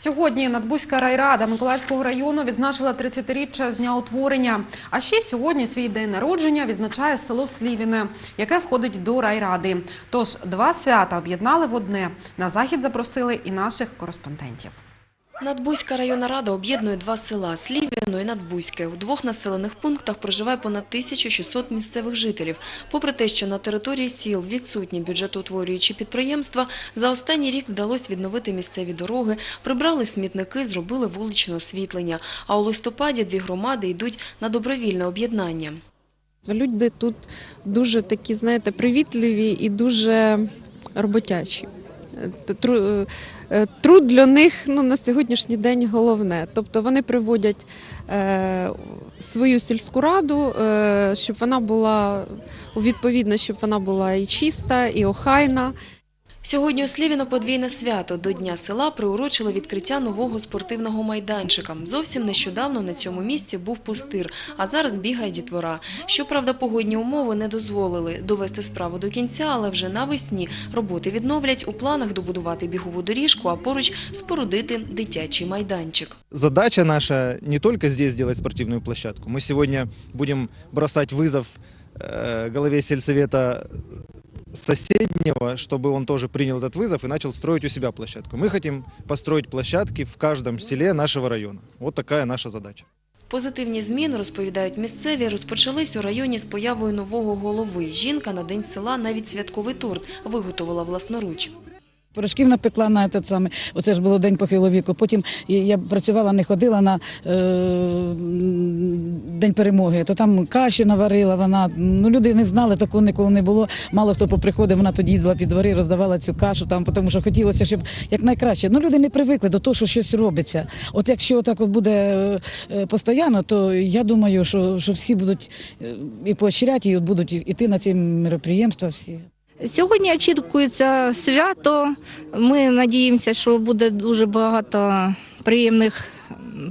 Сьогодні Надбузька райрада Миколаївського району відзначила 30-річчя з дня утворення. А ще сьогодні свій день народження відзначає село Слівіне, яке входить до райради. Тож два свята об'єднали в одне. На захід запросили і наших кореспондентів. Надбузька районна рада об'єднує два села – Слів'яно і Надбузьке. У двох населених пунктах проживає понад 1600 місцевих жителів. Попри те, що на території сіл відсутні бюджетоутворюючі підприємства, за останній рік вдалося відновити місцеві дороги, прибрали смітники, зробили вуличне освітлення. А у листопаді дві громади йдуть на добровільне об'єднання. Люди тут дуже такі, знаєте, привітливі і дуже роботячі. Е, е, Труд для них ну, на сьогоднішній день головне. Тобто вони приводять е, свою сільську раду, е, щоб вона була відповідно, щоб вона була і чиста, і охайна. Сьогодні у Слівіно подвійне свято. До Дня села приурочили відкриття нового спортивного майданчика. Зовсім нещодавно на цьому місці був пустир, а зараз бігає дітвора. Щоправда, погодні умови не дозволили довести справу до кінця, але вже навесні роботи відновлять. У планах добудувати бігову доріжку, а поруч спорудити дитячий майданчик. Задача наша не только здесь сделать спортивную площадку. Мы сегодня будем бросать вызов э, голове сельсовета соседнего, чтобы он тоже принял этот вызов и начал строить у себя площадку. Мы хотим построить площадки в каждом селе нашего района. Вот такая наша задача. Позитивні зміни, розповідають місцеві, розпочались у районі з появою нового голови. Жінка на день села навіть святковий торт виготовила власноруч. Порошків напекла на этот самий, оце ж було день похилого віку. Потім я працювала, не ходила на е, день перемоги, то там каші наварила вона. Ну люди не знали, такого ніколи не було. Мало хто поприходив, вона тоді їздила під двори, роздавала цю кашу там, тому що хотілося, щоб якнайкраще. Ну люди не привикли до того, що щось робиться. От якщо так от буде е, постійно, то я думаю, що, що всі будуть е, і поощряти, і от будуть іти на ці мероприємства всі. Сьогодні очікується свято. Ми надіємося, що буде дуже багато приємних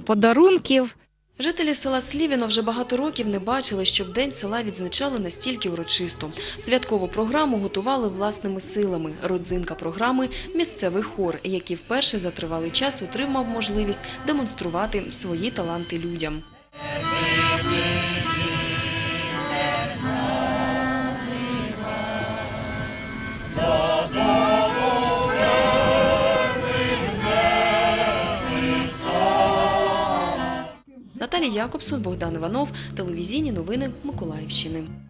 подарунків. Жителі села Слівіно вже багато років не бачили, щоб День села відзначали настільки урочисто. Святкову програму готували власними силами. Родзинка програми – місцевий хор, який вперше за тривалий час отримав можливість демонструвати свої таланти людям. Наталія Якобсон, Богдан Іванов, телевізійні новини Миколаївщини.